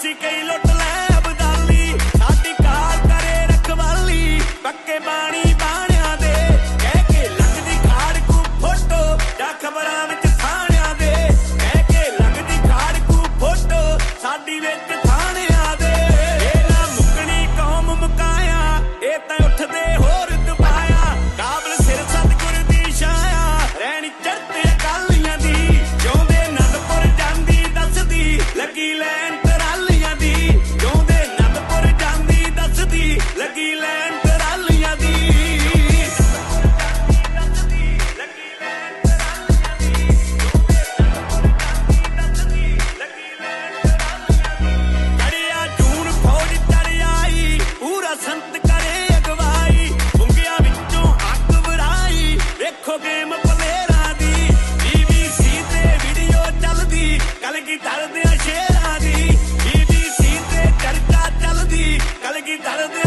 ਅਸੀਂ ਕਈ ਲੁੱਟ ਲੈ ਅਬਦਾਲੀ, ਸਾਡੀ ਕਾਰ ਕਰੇ ਰਖਵਾਲੀ, ਪੱਕੇ ਬਾਣੀ ਬਾਣਿਆਂ ਦੇ, ਕਹਿ ਕੇ ਲੱਗਦੀ ਖਾੜ ਕੋ ਫੋਟੋ, ਜਾਂ ਖਬਰਾਂ ਵਿੱਚ ਥਾਣਿਆਂ ਦੇ, ਕਹਿ ਕੇ ਲੱਗਦੀ ਖਾੜ ਕੋ ਫੋਟੋ, ਸਾਡੀ ਵਿੱਚ ਵੇਖੋ ਗੇਮ ਪਲੇਰਾਂ ਦੀ। BBC ਤੇ ਵੀਡੀਓ ਚੱਲਦੀ। ਕੱਲ ਕੀ ਦਰਦਿਆਂ ਸ਼ੇਰਾਂ ਦੀ। BBC ਤੇ ਚਰਚਾ ਚੱਲਦੀ। ਕੱਲ ਕੀ ਦਰਦ